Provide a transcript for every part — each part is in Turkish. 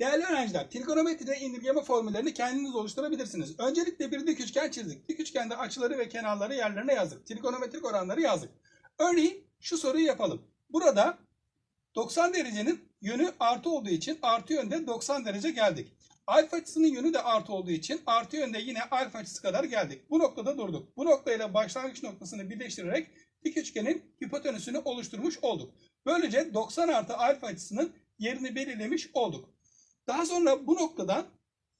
Değerli öğrenciler, trigonometride indirgeme formüllerini kendiniz oluşturabilirsiniz. Öncelikle bir dik üçgen çizdik. Dik üçgende açıları ve kenarları yerlerine yazdık. Trigonometrik oranları yazdık. Örneğin şu soruyu yapalım. Burada 90 derecenin yönü artı olduğu için artı yönde 90 derece geldik. Alfa açısının yönü de artı olduğu için artı yönde yine alfa açısı kadar geldik. Bu noktada durduk. Bu noktayla başlangıç noktasını birleştirerek dik üçgenin hipotenüsünü oluşturmuş olduk. Böylece 90 artı alfa açısının yerini belirlemiş olduk. Daha sonra bu noktadan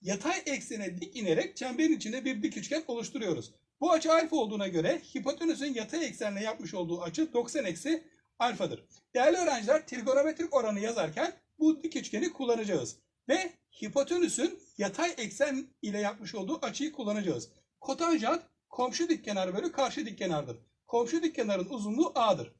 yatay eksene dik inerek çemberin içinde bir dik üçgen oluşturuyoruz. Bu açı alfa olduğuna göre hipotenüsün yatay eksenle yapmış olduğu açı 90 eksi alfadır. Değerli öğrenciler trigonometrik oranı yazarken bu dik üçgeni kullanacağız. Ve hipotenüsün yatay eksen ile yapmış olduğu açıyı kullanacağız. Kotanjant komşu dik kenar bölü karşı dik kenardır. Komşu dik kenarın uzunluğu a'dır.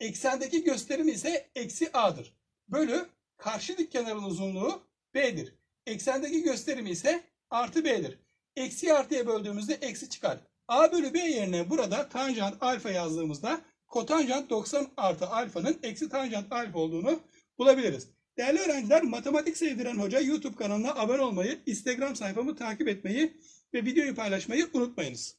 Eksendeki gösterim ise eksi a'dır. Bölü karşı dik kenarın uzunluğu b'dir. Eksendeki gösterimi ise artı b'dir. Eksi artıya böldüğümüzde eksi çıkar. a bölü b yerine burada tanjant alfa yazdığımızda kotanjant 90 artı alfanın eksi tanjant alfa olduğunu bulabiliriz. Değerli öğrenciler, Matematik Sevdiren Hoca YouTube kanalına abone olmayı, Instagram sayfamı takip etmeyi ve videoyu paylaşmayı unutmayınız.